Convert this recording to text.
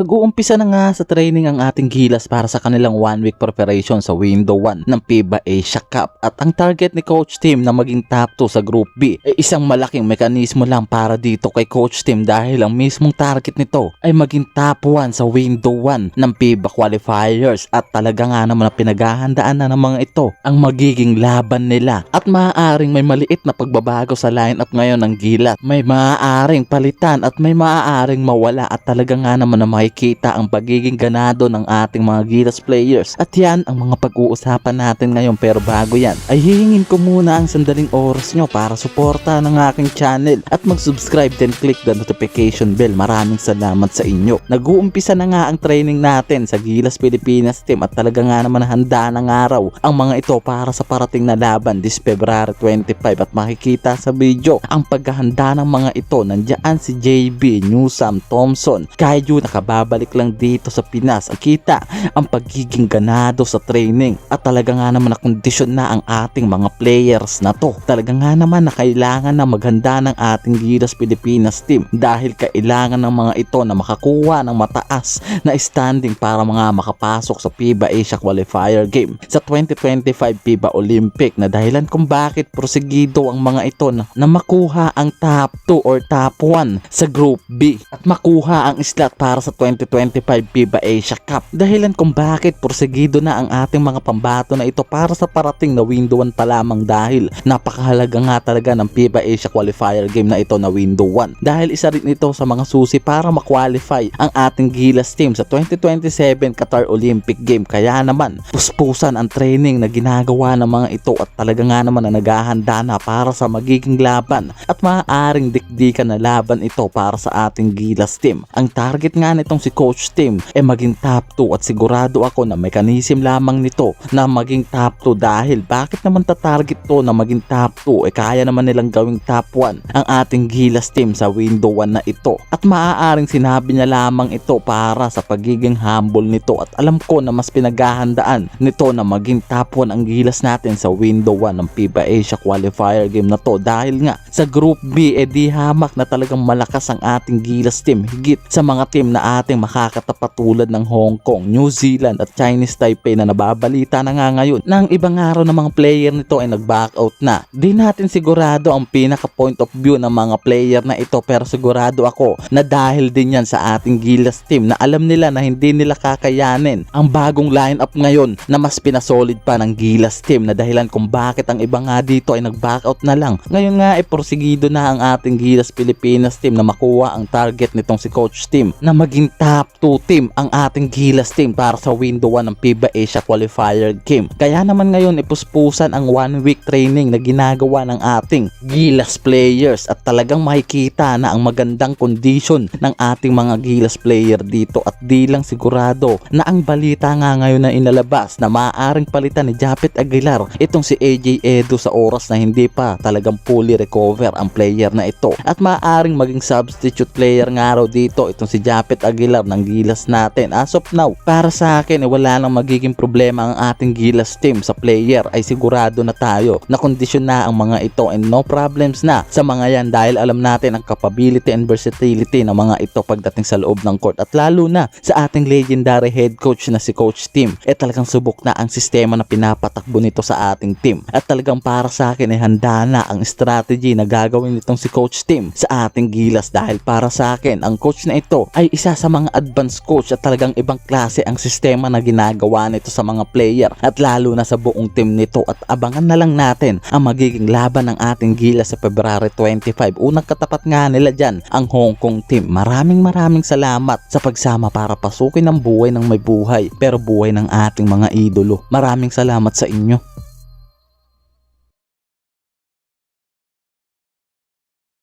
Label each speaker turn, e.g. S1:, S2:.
S1: Nag-uumpisa na nga sa training ang ating gilas para sa kanilang one week preparation sa window 1 ng FIBA Asia Cup. At ang target ni Coach Tim na maging top 2 sa Group B ay isang malaking mekanismo lang para dito kay Coach Tim dahil ang mismong target nito ay maging top 1 sa window 1 ng FIBA qualifiers. At talaga nga naman na pinaghahandaan na ng mga ito ang magiging laban nila. At maaaring may maliit na pagbabago sa lineup ngayon ng gilas. May maaaring palitan at may maaaring mawala. At talaga nga naman na makikita ang pagiging ganado ng ating mga Gilas players. At yan ang mga pag-uusapan natin ngayon pero bago yan ay hihingin ko muna ang sandaling oras nyo para suporta ng aking channel at mag-subscribe then click the notification bell. Maraming salamat sa inyo. Nag-uumpisa na nga ang training natin sa Gilas Pilipinas team at talaga nga naman handa ng araw ang mga ito para sa parating na laban this February 25 at makikita sa video ang paghahanda ng mga ito. Nandiyan si JB, Newsam, Thompson, Kaiju nakababalik lang dito sa Pinas. Ang kita ang pagiging ganado sa training at talaga nga naman na kondisyon na ang ating mga players na to. Talaga nga naman na kailangan na maghanda ng ating Gilas Pilipinas team dahil kailangan ng mga ito na makakuha ng mataas na standing para mga makapasok sa FIBA Asia Qualifier Game sa 2025 FIBA Olympic na dahilan kung bakit prosegido ang mga ito na, na makuha ang top 2 or top 1 sa Group B at makuha ang slot para sa 2025 FIBA Asia Cup. Dahilan kung bakit porsegido na ang ating mga pambato na ito para sa parating na window 1 pa lamang dahil napakahalaga nga talaga ng FIBA Asia Qualifier game na ito na window 1. Dahil isa rin ito sa mga susi para makwalify ang ating Gilas team sa 2027 Qatar Olympic Game. Kaya naman, puspusan ang training na ginagawa ng mga ito at talaga nga naman na naghahanda na para sa magiging laban at maaaring dikdikan na laban ito para sa ating Gilas team. Ang target nga nitong si Coach Tim ay maging top 2 at sigurado ako na mekanism lamang nito na maging top 2 dahil bakit naman ta-target to na maging top 2 eh kaya naman nilang gawing top 1 ang ating Gilas team sa window 1 na ito. At maaaring sinabi niya lamang ito para sa pagiging humble nito. At alam ko na mas pinaghahandaan nito na maging top 1 ang Gilas natin sa window 1 ng FIBA Asia Qualifier game na to. Dahil nga sa Group B eh di hamak na talagang malakas ang ating Gilas team higit sa mga team na ating makakatapat tulad ng Hong Kong, New Zealand at Chinese Taipei na nababalita na nga ngayon na ang ibang araw ng mga player nito ay nag-back out na. Di natin sigurado ang pinaka point of view ng mga player na ito pero sigurado ako na dahil din yan sa ating Gilas team na alam nila na hindi nila kakayanin ang bagong lineup ngayon na mas pinasolid pa ng Gilas team na dahilan kung bakit ang iba nga dito ay nag-back out na lang. Ngayon nga ay porsigido na ang ating Gilas Pilipinas team na makuha ang target nitong si Coach Team na maging top 2 team ang ating Gilas team para sa window 1 ng FIBA Asia Qualifier Game. Kaya naman ngayon ipuspusan ang one week training na ginagawa ng ating Gilas players. At talagang makikita na ang magandang condition ng ating mga Gilas player dito. At di lang sigurado na ang balita nga ngayon na inalabas na maaaring palitan ni Japet Aguilar itong si AJ Edo sa oras na hindi pa talagang fully recover ang player na ito. At maaaring maging substitute player nga raw dito itong si Japet Aguilar ng Gilas natin. As of now para sa akin eh, wala nang magiging problema ang ating Gilas team sa player. Ay sigurado na tayo. Na kondisyon na ang mga ito and no problems na sa mga yan dahil alam natin ang capability and versatility ng mga ito pagdating sa loob ng court. At lalo na sa ating legendary head coach na si Coach Tim. Eh talagang subok na ang sistema na pinapatakbo nito sa ating team. At talagang para sa akin ay handa na ang strategy na gagawin nitong si Coach Tim sa ating Gilas. Dahil para sa akin ang coach na ito ay isa sa mga advanced coach at talagang ibang klase ang sistema na ginagawa nito sa mga player at lalo na sa buong team nito. At abangan na lang natin ang magiging laban ng ating Gilas sa February 25 unang katapat nga nila dyan ang Hong Kong team. Maraming maraming salamat sa pagsama para pasukin ang buhay ng may buhay pero buhay ng ating mga idolo. Maraming salamat sa inyo